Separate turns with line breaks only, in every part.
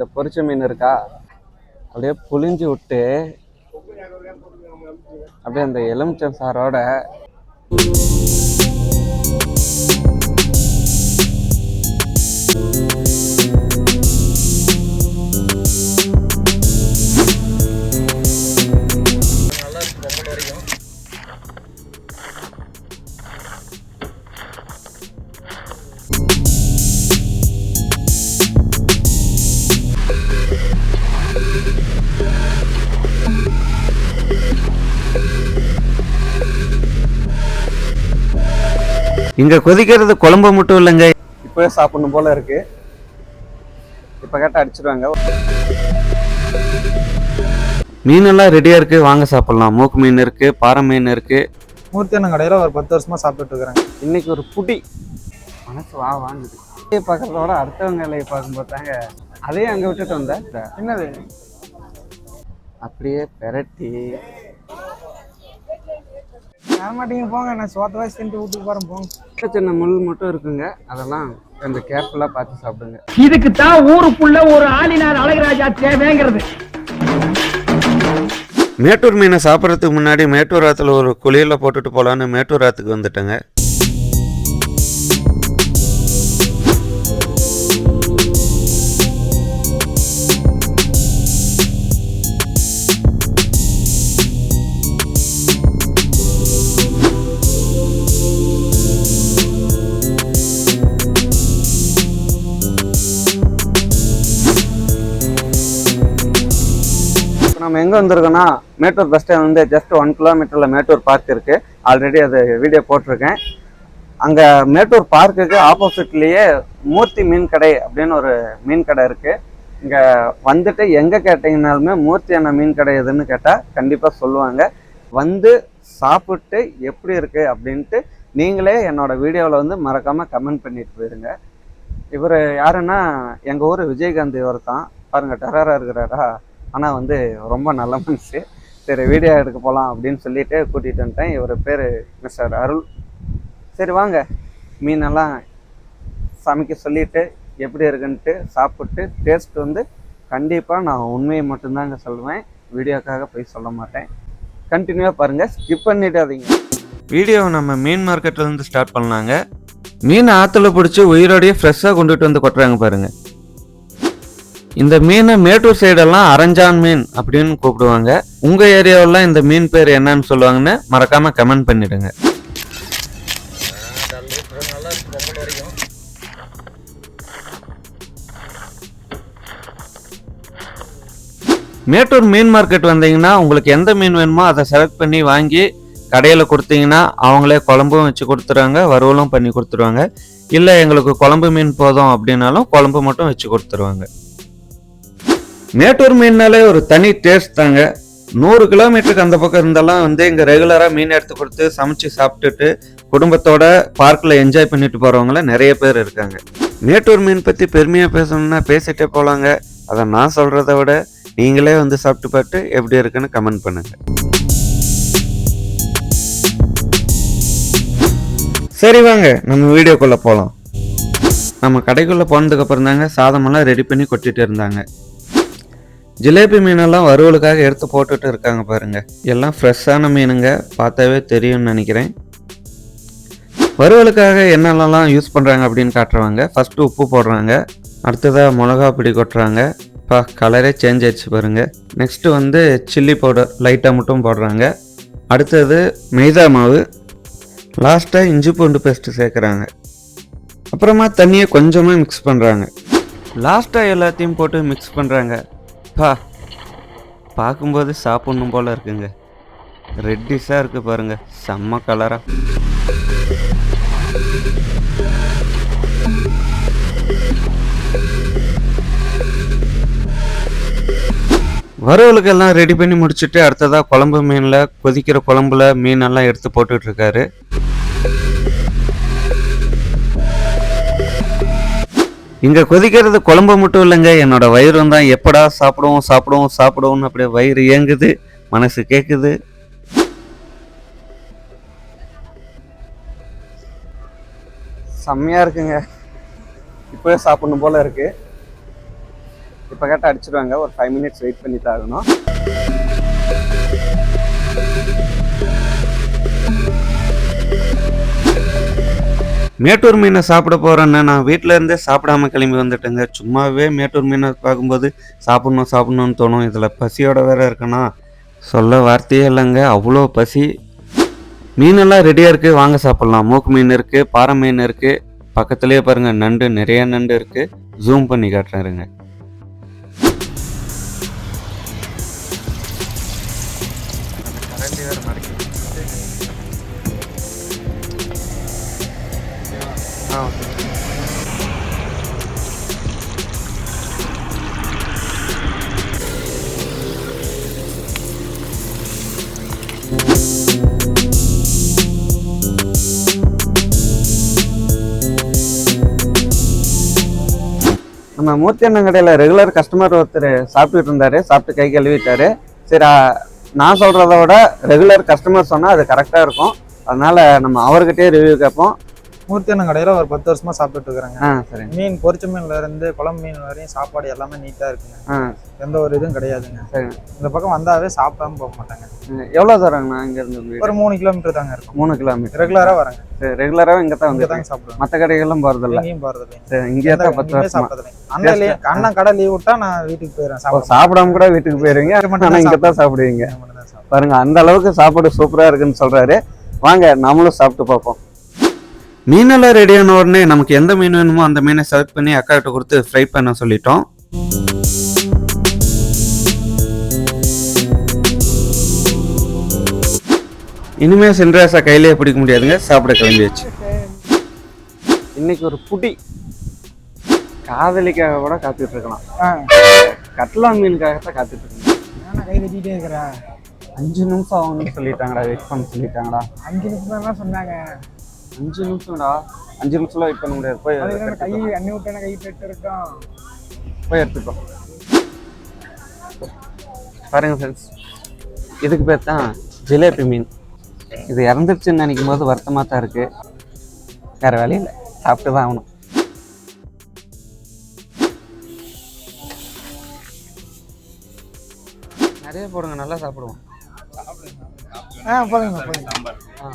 இந்த பொரிச்ச மீன் இருக்கா? அப்படியே புளிஞ்சு விட்டு அப்படியே அந்த எலுமிச்சம் சாரோட
இங்க கொதிக்கிறது குழம்பு மட்டும் இல்லைங்க.
இப்போவே சாப்பிடணும் போல இருக்கு. இப்போ கேட்டால் அடிச்சிடுவாங்க
மீனெல்லாம் ரெடியா இருக்கு. வாங்க சாப்பிடலாம். மூக்கு மீன் இருக்கு பாறை மீன் இருக்கு.
மூர்த்தி அண்ணன் கடையில் ஒரு பத்து வருஷமா சாப்பிட்டுட்டு இருக்கிறேன்.
இன்னைக்கு ஒரு புடி. மனசு வா வாங்குது இலையை பார்க்கறத விட அடுத்தவங்க இலையை பார்க்கும்போது தாங்க அதையும் அங்கே விட்டுட்டு வந்தேன்
என்னது?
அப்படியே பெரட்டி
மாட்டீங்க போங்க. நான் சோத்த வாசி தின்ட்டு வீட்டுக்கு போகிறேன் போங்க.
சின்ன சின்ன முள் மட்டும் இருக்குங்க. அதெல்லாம் கொஞ்சம் கேர்ஃபுல்லாக பார்த்து சாப்பிடுங்க.
இதுக்கு தான் ஊருக்குள்ள ஒரு ஆளினார் அழகராஜா தேவைங்கிறது.
மேட்டூர் மீனை சாப்பிட்றதுக்கு முன்னாடி மேட்டூர் ஆற்றுல ஒரு குளியல போட்டுட்டு போகலான்னு மேட்டூர் ஆற்றுக்கு வந்துட்டேங்க.
நம்ம எங்கே வந்திருக்கோன்னா மேட்டூர் பஸ் ஸ்டாண்ட் வந்து ஜஸ்ட் ஒன் கிலோமீட்டரில் மேட்டூர் பார்க் இருக்குது ஆல்ரெடி அது வீடியோ போட்டிருக்கேன். அங்கே மேட்டூர் பார்க்குக்கு ஆப்போசிட்லேயே மூர்த்தி மீன் கடை அப்படின்னு ஒரு மீன் கடை இருக்குது இங்கே வந்துட்டு எங்கே கேட்டிங்கனாலுமே மூர்த்தி அண்ணா மீன் கடை எதுன்னு கேட்டால் கண்டிப்பாக சொல்லுவாங்க. வந்து சாப்பிட்டு எப்படி இருக்குது அப்படின்ட்டு நீங்களே என்னோடய வீடியோவில் வந்து மறக்காமல் கமெண்ட் பண்ணிட்டு போயிருங்க. இவர் யாருன்னா எங்கள் ஊர் விஜயகாந்த் இவர் தான் பாருங்கள் டெரராக இருக்கிறாரா? ஆனால் வந்து ரொம்ப நல்ல மனுஷு. சரி வீடியோ எடுக்க போகலாம் அப்படின்னு சொல்லிட்டு கூட்டிகிட்டு வந்துட்டேன். இவர் பேர் மிஸ்டர் அருள். சரி வாங்க. மீனெல்லாம் சமைக்க சொல்லிட்டு எப்படி இருக்குன்ட்டு சாப்பிட்டு டேஸ்ட் வந்து கண்டிப்பாக நான் உண்மையை மட்டும்தாங்க சொல்லுவேன். வீடியோக்காக போய் சொல்ல மாட்டேன். கண்டினியூவாக பாருங்கள் ஸ்கிப் பண்ணிடாதீங்க.
வீடியோவை நம்ம மீன் மார்க்கெட்டில் இருந்து ஸ்டார்ட் பண்ணாங்க மீன் ஆற்றுல பிடிச்சி உயிரோடையே ஃப்ரெஷ்ஷாக கொண்டுட்டு வந்து கொட்டுறாங்க பாருங்கள் இந்த மீனை மேட்டூர் சைடெல்லாம் அரஞ்சான் மீன் அப்படின்னு கூப்பிடுவாங்க. உங்கள் ஏரியாவெல்லாம் இந்த மீன் பேர் என்னன்னு சொல்லுவாங்கன்னு மறக்காமல் கமெண்ட் பண்ணிடுங்க. மேட்டூர் மீன் மார்க்கெட் வந்தீங்கன்னா உங்களுக்கு எந்த மீன் வேணுமோ அதை செலக்ட் பண்ணி வாங்கி கடையில் கொடுத்தீங்கன்னா அவங்களே குழம்பும் வச்சு கொடுத்துருவாங்க வறுவலும் பண்ணி கொடுத்துருவாங்க. இல்லை எங்களுக்கு குழம்பு மீன் போதும் அப்படின்னாலும் குழம்பு மட்டும் வச்சு கொடுத்துருவாங்க. மேட்டூர் மீன்னாலே ஒரு தனி டேஸ்ட் தாங்க. நூறு கிலோமீட்டருக்கு அந்த பக்கம் இருந்தெல்லாம் வந்து இங்கே ரெகுலராக மீன் எடுத்து கொடுத்து சமைச்சு சாப்பிட்டுட்டு குடும்பத்தோட பார்க்கில் என்ஜாய் பண்ணிட்டு போகிறவங்கள நிறைய பேர் இருக்காங்க. மேட்டூர் மீன் பற்றி பெருமையாக பேசணும்னா பேசிட்டே போகலாங்க அதை நான் சொல்கிறத விட நீங்களே வந்து சாப்பிட்டு பார்த்து எப்படி இருக்குன்னு கமெண்ட் பண்ணுங்கள் சரி வாங்க நம்ம வீடியோக்குள்ளே போகலாம் நம்ம கடைக்குள்ளே போனதுக்கப்புறம் தாங்க சாதமெல்லாம் ரெடி பண்ணி கொட்டிட்டு இருந்தாங்க. ஜிலேபி மீனெல்லாம் வறுவலுக்காக எடுத்து போட்டுட்டு இருக்காங்க பாருங்க. எல்லாம் ஃப்ரெஷ்ஷான மீனுங்க. பார்த்தாவே தெரியும்னு நினைக்கிறேன். வறுவலுக்காக என்னென்னலாம் யூஸ் பண்ணுறாங்க அப்படின்னு காட்டுறவங்க ஃபஸ்ட்டு உப்பு போடுறாங்க. அடுத்ததாக மிளகா பிடி கொட்டுறாங்க. பா கலரே சேஞ்ச் ஆயிடுச்சு பாருங்கள் நெக்ஸ்ட்டு வந்து சில்லி பவுடர் லைட்டாக மட்டும் போடுறாங்க. அடுத்தது மைதா மாவு. லாஸ்ட்டாக இஞ்சி பூண்டு பேஸ்ட்டு சேர்க்குறாங்க. அப்புறமா தண்ணியை கொஞ்சமாக மிக்ஸ் பண்ணுறாங்க லாஸ்ட்டாக எல்லாத்தையும் போட்டு மிக்ஸ் பண்ணுறாங்க அப்பா பார்க்கும்போது சாப்பிட்ணும் போல் இருக்குங்க. ரெட்டிஷாக இருக்குது பாருங்க. செம்ம கலராக வறுவலுக்கு எல்லாம் ரெடி பண்ணி முடிச்சுட்டு அடுத்ததாக குழம்பு மீனில் கொதிக்கிற குழம்புல மீனெல்லாம் எடுத்து போட்டுட்ருக்காரு இங்கே கொதிக்கிறது குழம்பு மட்டும் இல்லைங்க. என்னோட வயிறும் தான் எப்படா சாப்பிடுவோம் சாப்பிடுவோம் சாப்பிடுவோம்னு அப்படியே வயிறு இயங்குது. மனசு கேட்குது
செம்மையாக இருக்குங்க. இப்போவே சாப்பிடணும் போல் இருக்குது
இப்போ கேட்டால் அடிச்சிடுவாங்க ஒரு ஃபைவ் மினிட்ஸ் வெயிட் பண்ணி தாகணும்.
மேட்டூர் மீனை சாப்பிட போகிறேன்னு நான் வீட்டில் இருந்தே சாப்பிடாம கிளம்பி வந்துட்டேங்க. சும்மாவே மேட்டூர் மீனை பார்க்கும்போது சாப்பிட்ணும் சாப்பிட்ணுன்னு தோணும். இதில் பசியோட வேற இருக்கனா சொல்ல வார்த்தையே இல்லைங்க. அவ்வளோ பசி. மீனெல்லாம் ரெடியாக இருக்குது வாங்க சாப்பிட்லாம். மூக்கு மீன் இருக்குது பாறை மீன் இருக்குது பக்கத்துலேயே பாருங்கள் நண்டு நிறைய நண்டு இருக்குது ஜூம் பண்ணி காட்டுறேன் இருங்க.
நம்ம மூர்த்தி அண்ணன் கடையில் ரெகுலர் கஸ்டமர் ஒருத்தர் சாப்பிட்டுட்டு இருந்தாரு சாப்பிட்டு கை கழுவிட்டாரு. சரி நான் சொல்கிறத விட ரெகுலர் கஸ்டமர் சொன்னால் அது கரெக்டாக இருக்கும். அதனால் நம்ம அவர்கிட்டயே ரிவ்யூ கேட்போம்.
மூர்த்தி அண்ணன் கடையில் ஒரு பத்து வருஷமா சாப்பிட்டுட்டு இருக்கிறேங்க மீன் பொரிச்ச மீன்ல இருந்து குழம்பு மீன் வரையும் சாப்பாடு எல்லாமே நீட்டா இருக்குங்க. எந்த ஒரு இதுவும் கிடையாதுங்க. இந்த பக்கம் வந்தாவே சாப்பிடாம போக மாட்டாங்க.
எவ்வளோ தூரங்கண்ணா இங்கேருந்து வீடு?
ஒரு மூணு கிலோமீட்டர் தாங்க இருக்கும்.
மூணு கிலோமீட்டர்
ரெகுலரா வரேங்க.
சரி ரெகுலராக இங்கே தான்
இங்க
வந்து
தாங்க சாப்பிடுவேன்.
மற்ற கடைகள்லாம் போகிறதில்ல
எங்கேயும் போறது இல்லைங்க
சரி இங்கேயே தான் பத்து வருஷமா?
சாப்பிட்டது அண்ணன் அண்ணன் கடை லீவ் விட்டா நான் வீட்டுக்கு போயிடுறேன்
சாப்பிடாம கூட வீட்டுக்கு போயிருவீங்க? ஆனால் இங்கே தான் சாப்பிடுவீங்க. பாருங்க அந்த அளவுக்கு சாப்பாடு சூப்பராக இருக்குன்னு சொல்றாரு. வாங்க நம்மளும் சாப்பிட்டு பார்ப்போம்.
மீனெல்லாம் ரெடியான உடனே நமக்கு எந்த மீன் வேணுமோ அந்த மீனை செலக்ட் பண்ணி அக்கா கிட்ட கொடுத்து ஃப்ரை பண்ண சொல்லிட்டோம். இனிமே சின்ராசா கையிலேயே பிடிக்க முடியாதுங்க சாப்பிட கிளம்பியாச்சு.
இன்னைக்கு ஒரு புடி. காதலிக்காக கூட காத்துட்டு இருக்கலாம். கட்லா மீனுக்காகத்தான் காத்துட்டு இருக்கேன்
நான் கை தட்டிட்டே இருக்கிறேன்.
அஞ்சு நிமிஷம் ஆகும்னு சொல்லிட்டாங்கடா வெயிட் பண்ண சொல்லிட்டாங்கடா.
அஞ்சு நிமிஷம் தான் சொன்னாங்க.
அஞ்சு நிமிஷம்டா. அஞ்சு நிமிஷம்லாம் வெயிட் பண்ண முடியாது போய்
கை. அண்ணி விட்டேன் கை பெட்டு இருக்கோம்
போய் எடுத்துக்கோ பாருங்க ஃப்ரெண்ட்ஸ் இதுக்கு பேர் தான் ஜிலேபி மீன். இது இறந்துருச்சுன்னு நினைக்கும் போது வருத்தமாக தான் இருக்கு. வேற இல்லை. சாப்பிட்டு தான் ஆகணும். நிறைய போடுங்க நல்லா சாப்பிடுவோம்.
ஆ போதுங்க போதுங்க
ஆ.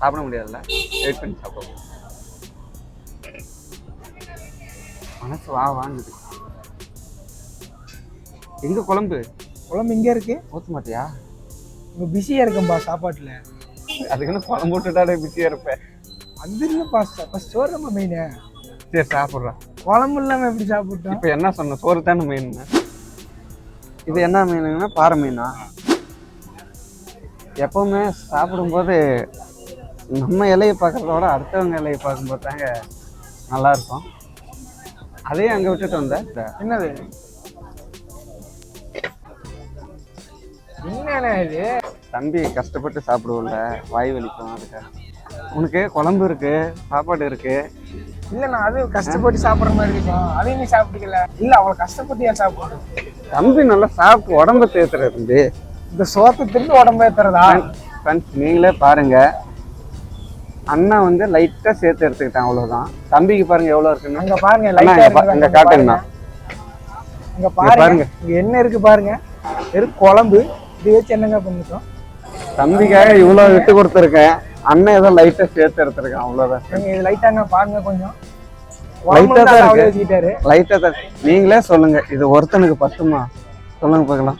சாப்பிட முடியாதுல்ல. வெயிட் பண்ணி சாப்பிடுவோம். மனசு வா வாங்குது எங்க குழம்பு?
குழம்பு இங்கே இருக்கு.
ஊத்த மாட்டியா?
இங்க பிஸியா இருக்கும்பா சாப்பாட்டுல.
அதுக்குன்னு குழம்பு விட்டுட்டாடே பிஸியா இருப்பேன்
அது இல்லைப்பா ஃபஸ்ட் சோறு நம்ம மெயின்
சரி சாப்பிட்றேன்
குழம்பு இல்லாம எப்படி சாப்பிட்டோம்?
இப்போ என்ன சொன்ன? சோறு தானே மீன் இது என்ன மீனுங்கன்னா பாறை மீனா எப்பவுமே சாப்பிடும்போது நம்ம இலையை பார்க்கறத விட அடுத்தவங்க இலையை பார்க்கும்போது தாங்க நல்லா இருக்கும் அதையும் அங்கே விட்டுட்டு வந்தேன்
என்னது? என்னண்ணே இது?
தம்பி கஷ்டப்பட்டு சாப்பிடுவோம்ல வாய் வலிக்கும் அதுக்காக. உனக்கு குழம்பு இருக்கு சாப்பாடு இருக்கு.
இல்ல நான் அது கஷ்டப்பட்டு சாப்பிடுற மாதிரி இருக்கும் அதையும் நீ சாப்பிட்டுக்கல. இல்ல அவ்வளவு கஷ்டப்பட்டு ஏன் சாப்பிடுறது
தம்பி நல்லா சாப்பிட்டு உடம்ப தேத்துற தம்பி.
இந்த சோத்தை திரும்பி உடம்பு ஏத்துறதா
ஃப்ரெண்ட்ஸ் நீங்களே பாருங்க. அண்ணன் வந்து லைட்டா சேர்த்து எடுத்துக்கிட்டான் அவ்வளவுதான். தம்பிக்கு பாருங்க எவ்வளவு இருக்குன்னு.
அங்க பாருங்க
அண்ணா,
லைட்டா
இங்க
அங்க. பாருங்க. இங்க என்ன இருக்கு பாருங்க. வெறும் குழம்பு. இது வச்சு என்னங்க பண்ணிட்டோம்?
தம்பிக்காக இவ்வளவு விட்டு கொடுத்துருக்கேன். அண்ணன் ஏதோ லைட்டா சேர்த்து எடுத்திருக்கான் அவ்வளவுதான்.
நீங்க இது லைட்டாங்க பாருங்க கொஞ்சம்.
Light ஆ தான் இருக்கு.
அவளே வச்சுக்கிட்டாரு
லைட்டா தான் நீங்களே சொல்லுங்க இது ஒருத்தனுக்கு பத்துமா? சொல்லுங்க பார்க்கலாம்.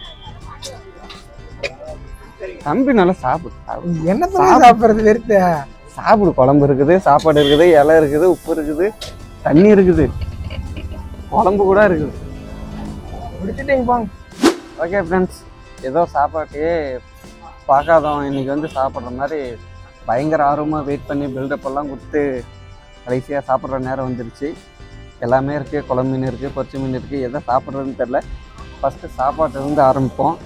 தம்பி நல்லா சாப்பிடு.
என்ன சாப்பிடுறது வெறுத்த?
சாப்பிடு. குழம்பு இருக்குது சாப்பாடு இருக்குது இலை இருக்குது உப்பு இருக்குது தண்ணி இருக்குது. குழம்பு கூட இருக்குது.
முடிச்சுட்டீங்க போங்க
ஓகே ஃப்ரெண்ட்ஸ் ஏதோ சாப்பாட்டையே பார்க்காதவன் இன்னைக்கு வந்து சாப்பிட்ற மாதிரி பயங்கர ஆர்வமாக வெயிட் பண்ணி பில்டப் எல்லாம் கொடுத்து கடைசியாக சாப்பிட்ற நேரம் வந்துருச்சு. எல்லாமே இருக்குது குழம்பு மீன் இருக்குது பொரிச்சு மீன் இருக்குது எதை சாப்பிட்றதுன்னு தெரில ஃபஸ்ட்டு சாப்பாட்டிலிருந்து ஆரம்பிப்போம்.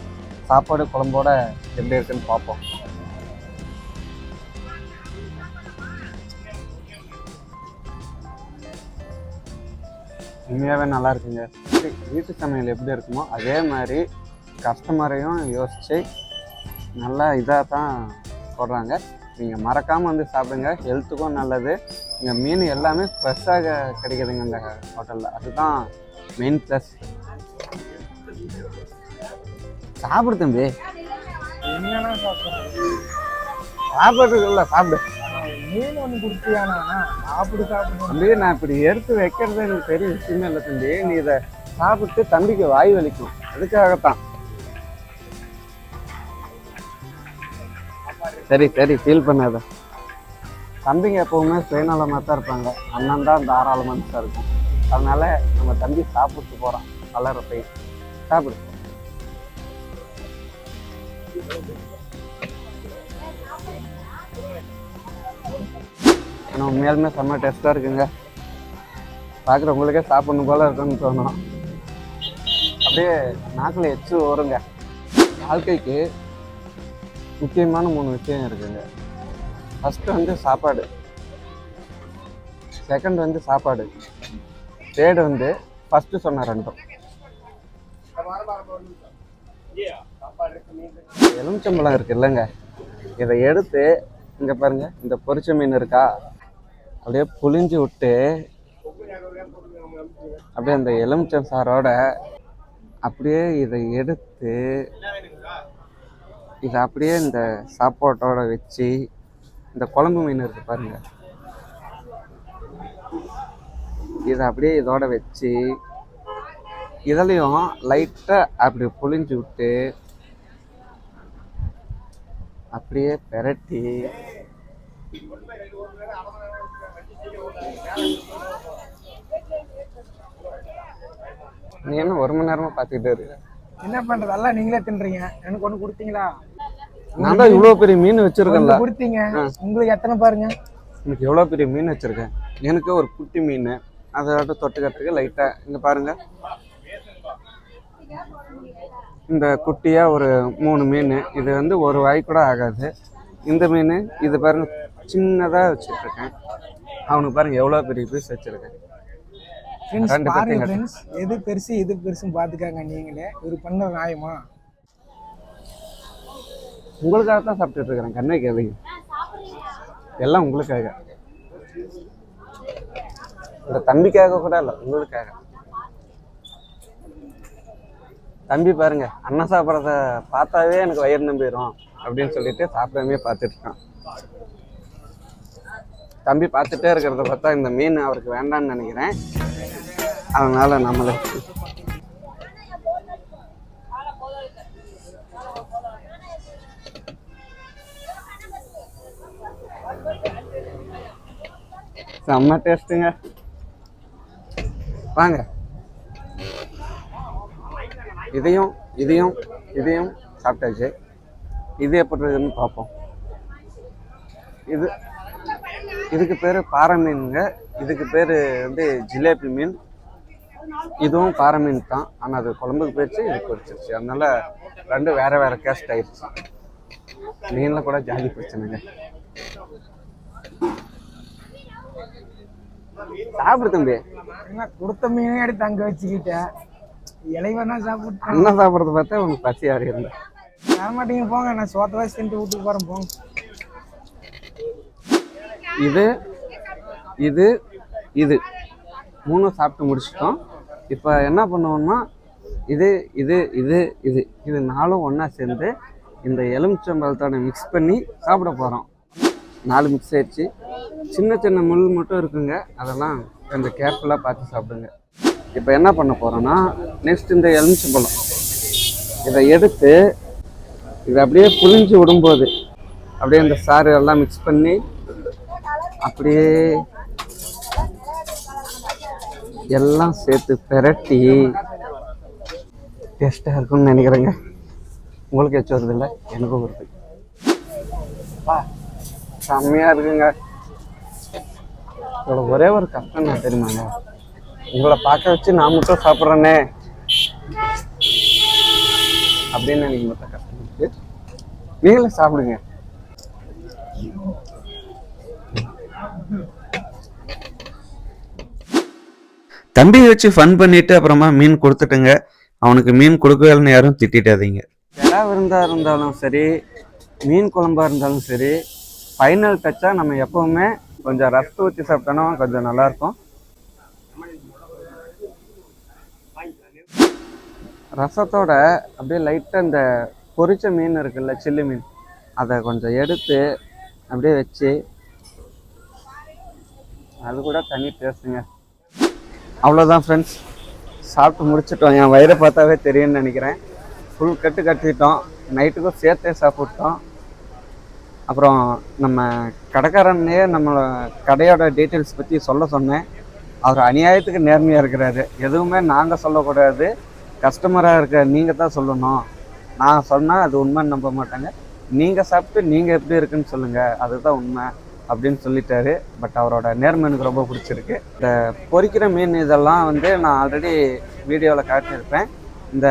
சாப்பாடு குழம்போட எப்படி இருக்குன்னு பார்ப்போம். உண்மையாகவே நல்லா இருக்குங்க. வீட்டு சமையல் எப்படி இருக்குமோ அதே மாதிரி கஸ்டமரையும் யோசித்து நல்லா இதாக தான் போடுறாங்க. நீங்கள் மறக்காமல் வந்து சாப்பிடுங்க. ஹெல்த்துக்கும் நல்லது. இங்கே மீன் எல்லாமே ஃப்ரெஷ்ஷாக கிடைக்குதுங்க இந்த ஹோட்டலில் அதுதான் மெயின் ப்ளஸ் சாப்பிடு தம்பி. சாப்பிட்றதுக்குள்ள சாப்பிடு.
மீன் ஒன்று கொடுத்தியானா சாப்பிடு சாப்பிடு
தம்பி நான் இப்படி எடுத்து வைக்கிறது எனக்கு பெரிய விஷயமே இல்லை தம்பி. நீ இதை சாப்பிட்டு தம்பிக்கு வாய் வலிக்கும். அதுக்காகத்தான். சரி சரி ஃபீல் பண்ணாத. தம்பிங்க எப்பவுமே சுயநலமாக தான் இருப்பாங்க. அண்ணன் தான் தாராள மனசாக இருக்கும். அதனால நம்ம தம்பி சாப்பிட்டு போகிறான் வளர போய் சாப்பிடு. ஆனால் உண்மையாலுமே செம்ம டேஸ்ட்டாக இருக்குங்க. பார்க்குறவங்களுக்கே சாப்பிடணும் போல இருக்குன்னு தோணும். அப்படியே நாக்கில் எச்சு வருங்க வாழ்க்கைக்கு முக்கியமான மூணு விஷயம் இருக்குங்க. ஃபஸ்ட்டு வந்து சாப்பாடு. செகண்ட் வந்து சாப்பாடு. தேர்டு வந்து ஃபஸ்ட்டு சொன்ன ரெண்டும். எலுமிச்சம்பழம் இருக்கு இல்லைங்க. இதை எடுத்து இங்கே பாருங்கள் இந்த பொரிச்ச மீன் இருக்கா? அப்படியே புளிஞ்சு விட்டு அப்படியே அந்த எலுமிச்சம் சாரோட அப்படியே இதை எடுத்து இதை அப்படியே இந்த சாப்பாட்டோட வச்சு இந்த குழம்பு மீன் இருக்கு பாருங்க. இதை அப்படியே இதோட வச்சு இதுலேயும் லைட்டாக அப்படி புளிஞ்சு விட்டு அப்படியே பெரட்டி நீ என்ன ஒரு மணி நேரமா பார்த்துக்கிட்டே இருக்கு?
என்ன பண்றது? எல்லாம் நீங்களே தின்றீங்க. எனக்கு ஒண்ணு கொடுத்தீங்களா?
நான் தான் இவ்வளோ பெரிய மீன் வச்சிருக்கேன்ல.
கொடுத்தீங்க. உங்களுக்கு எத்தனை பாருங்க.
எனக்கு எவ்வளோ பெரிய மீன் வச்சிருக்கேன். எனக்கு ஒரு குட்டி மீன். அதோட தொட்டுக்கிறதுக்கு லைட்டாக இங்கே பாருங்க. இந்த குட்டியா ஒரு மூணு மீன். இது வந்து ஒரு வாய் கூட ஆகாது. இந்த மீன் இது பாருங்க சின்னதாக வச்சுட்ருக்கேன் அவனுக்கு பாருங்க எவ்வளோ பெரிய பீஸ் வச்சிருக்கேன்.
ஃப்ரெண்ட்ஸ் பாருங்க எது பெருசு எது பெருசுன்னு பார்த்துக்காங்க நீங்களே. இவர் பண்ண நியாயமா?
உங்களுக்காக தான் சாப்பிட்டுட்டு இருக்கிறேன் கண்ணை கேளுங்க. எல்லாம் உங்களுக்காக. இந்த தம்பிக்காக கூட இல்லை உங்களுக்காக. தம்பி பாருங்க அண்ணன் சாப்பிட்றத பார்த்தாவே எனக்கு வயிறு நம்பிடும் அப்படின்னு சொல்லிட்டு சாப்பிடாமே பார்த்துட்டு இருக்கான் தம்பி பார்த்துட்டே இருக்கிறத பார்த்தா இந்த மீன் அவருக்கு வேண்டாம்னு நினைக்கிறேன். அதனால நம்மளை செம்ம டேஸ்ட்டுங்க. வாங்க. இதையும் இதையும் இதையும் சாப்பிட்டாச்சு. இது எப்படி இருக்குன்னு பார்ப்போம். இது இதுக்கு பேர் பாறை மீனுங்க இதுக்கு பேர் வந்து ஜிலேபி மீன். இதுவும் பாறை மீன் தான். ஆனால் அது குழம்புக்கு போயிடுச்சு இது பொரிச்சிருச்சு அதனால ரெண்டும் வேற வேற கேஸ்ட் ஆயிடுச்சு. மீனில் கூட ஜாதி பிரச்சனைங்க. சாப்பிடு தம்பி.
என்ன கொடுத்த மீனே எடுத்து அங்க வச்சுக்கிட்டேன் இலைவனா சாப்பிட்டு
அண்ணன் சாப்பிட்றத பார்த்தா உனக்கு பசி அறியிருந்தேன்
தர மாட்டீங்க போங்க நான் சோத்த வாசி தின்ட்டு வீட்டுக்கு போகிறேன் போங்க.
இது இது இது. மூணும் சாப்பிட்டு முடிச்சிட்டோம். இப்போ என்ன பண்ணுவோம்னா இது இது இது இது. இது நாலும் ஒன்றா சேர்ந்து இந்த எலுமிச்சம்பழத்தோட மிக்ஸ் பண்ணி சாப்பிட போகிறோம் நாலு மிக்ஸ் ஆயிடுச்சு. சின்ன சின்ன முள் மட்டும் இருக்குங்க. அதெல்லாம் கொஞ்சம் கேர்ஃபுல்லாக பார்த்து சாப்பிடுங்க. இப்போ என்ன பண்ண போகிறோன்னா நெக்ஸ்ட் இந்த எலுமிச்சம்பழம். இதை எடுத்து இது அப்படியே புழிஞ்சு விடும்போது அப்படியே அந்த சாறு எல்லாம் மிக்ஸ் பண்ணி அப்படியே எல்லாம் சேர்த்து பெரட்டி டேஸ்ட்டாக இருக்கும்னு நினைக்கிறேங்க. உங்களுக்கு எச்சு வருது இல்லை எனக்கும் வருது. செம்மையாக இருக்குங்க. இதோட ஒரே ஒரு கஷ்டம் நான் தெரியுமாங்க? உங்களை பார்க்க வச்சு நான் மட்டும் சாப்பிட்றேனே. அப்படின்னு எனக்கு மட்டும் கஷ்டம் இருக்கு நீங்களே சாப்பிடுங்க.
தம்பியை வச்சு ஃபன் பண்ணிட்டு அப்புறமா மீன் கொடுத்துட்டுங்க. அவனுக்கு மீன் கொடுக்கலன்னு யாரும் திட்டிடாதீங்க.
கிடா விருந்தாக இருந்தாலும் சரி மீன் குழம்பா இருந்தாலும் சரி ஃபைனல் டச்சாக நம்ம எப்போவுமே கொஞ்சம் ரசத்தை ஊற்றி சாப்பிட்டோன்னா கொஞ்சம் நல்லா இருக்கும். ரசத்தோட அப்படியே லைட்டாக இந்த பொரிச்ச மீன் இருக்குல்ல சில்லி மீன். அதை கொஞ்சம் எடுத்து அப்படியே வச்சு அது கூட தனி டேஸ்ட்டுங்க அவ்வளோதான் ஃப்ரெண்ட்ஸ் சாப்பிட்டு முடிச்சிட்டோம். என் வயிறை பார்த்தாவே தெரியும்னு நினைக்கிறேன். ஃபுல் கட்டு கட்டிட்டோம். நைட்டுக்கும் சேர்த்தே சாப்பிட்டோம். அப்புறம் நம்ம கடைக்காரன்னே நம்மளோட கடையோட டீட்டெயில்ஸ் பற்றி சொல்ல சொன்னேன். அவர் அநியாயத்துக்கு நேர்மையாக இருக்கிறாரு. எதுவுமே நாங்கள் சொல்லக்கூடாது. கஸ்டமராக இருக்க நீங்கள் தான் சொல்லணும். நான் சொன்னால் அது உண்மைன்னு நம்ப மாட்டாங்க. நீங்கள் சாப்பிட்டு நீங்கள் எப்படி இருக்குன்னு சொல்லுங்கள் அதுதான் உண்மை அப்படின்னு சொல்லிட்டாரு. பட் அவரோட நேர்மை எனக்கு ரொம்ப பிடிச்சிருக்கு. இந்த பொறிக்கிற மீன் இதெல்லாம் வந்து நான் ஆல்ரெடி வீடியோவில் காட்டியிருப்பேன். இந்த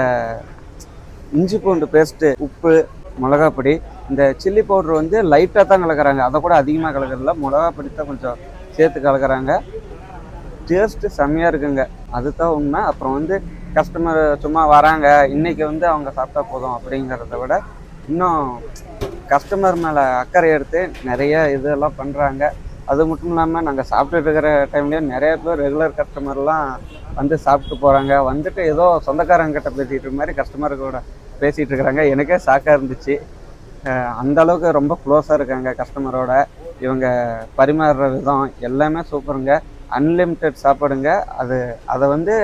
இஞ்சி பூண்டு பேஸ்ட்டு உப்பு மிளகாப்பொடி இந்த சில்லி பவுடர் வந்து லைட்டாக தான் கலக்குறாங்க. அதை கூட அதிகமாக கலக்கறதில்ல. மிளகாப்பொடி தான் கொஞ்சம் சேர்த்து கலக்குறாங்க. டேஸ்ட்டு செம்மையாக இருக்குங்க. அதுதான் உண்மை. அப்புறம் வந்து கஸ்டமர் சும்மா வராங்க இன்னைக்கு வந்து அவங்க சாப்பிட்டா போதும் அப்படிங்கிறத விட இன்னும் கஸ்டமர் மேலே அக்கறை எடுத்து நிறைய இதெல்லாம் பண்ணுறாங்க அது மட்டும் இல்லாமல் நாங்கள் சாப்பிட்டுட்டு இருக்கிற டைம்லேயும் நிறைய பேர் ரெகுலர் கஸ்டமர்லாம் வந்து சாப்பிட்டு போகிறாங்க வந்துட்டு ஏதோ சொந்தக்காரங்கிட்ட பேசிகிட்டு இருக்க மாதிரி கஸ்டமர் பேசிகிட்டு இருக்கிறாங்க. எனக்கே ஷாக்காக இருந்துச்சு. அந்த அளவுக்கு ரொம்ப க்ளோஸாக இருக்காங்க கஸ்டமரோட இவங்க பரிமாறுற விதம் எல்லாமே சூப்பருங்க அன்லிமிட்டெட் சாப்பாடுங்க. அது அதை வந்து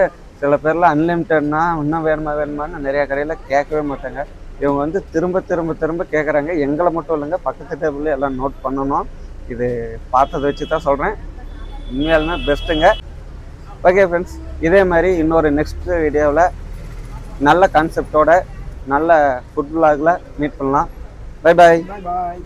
சில பேர்லாம் அன்லிமிட்டட்னா இன்னும் வேணுமா வேணுமான்னு நிறைய கடையில் கேட்கவே மாட்டாங்க. இவங்க வந்து திரும்ப திரும்ப திரும்ப கேட்குறாங்க எங்களை மட்டும் இல்லைங்க பக்கத்து டேபிளில் எல்லாம் நோட் பண்ணணும். இது பார்த்ததை வச்சு தான் சொல்கிறேன் உண்மையாலுமே பெஸ்ட்டுங்க ஓகே ஃப்ரெண்ட்ஸ் இதே மாதிரி இன்னொரு நெக்ஸ்ட் வீடியோவில் நல்ல கான்செப்டோட நல்ல ஃபுட் vlogல மீட் பண்ணலாம். பை பாய்
பாய்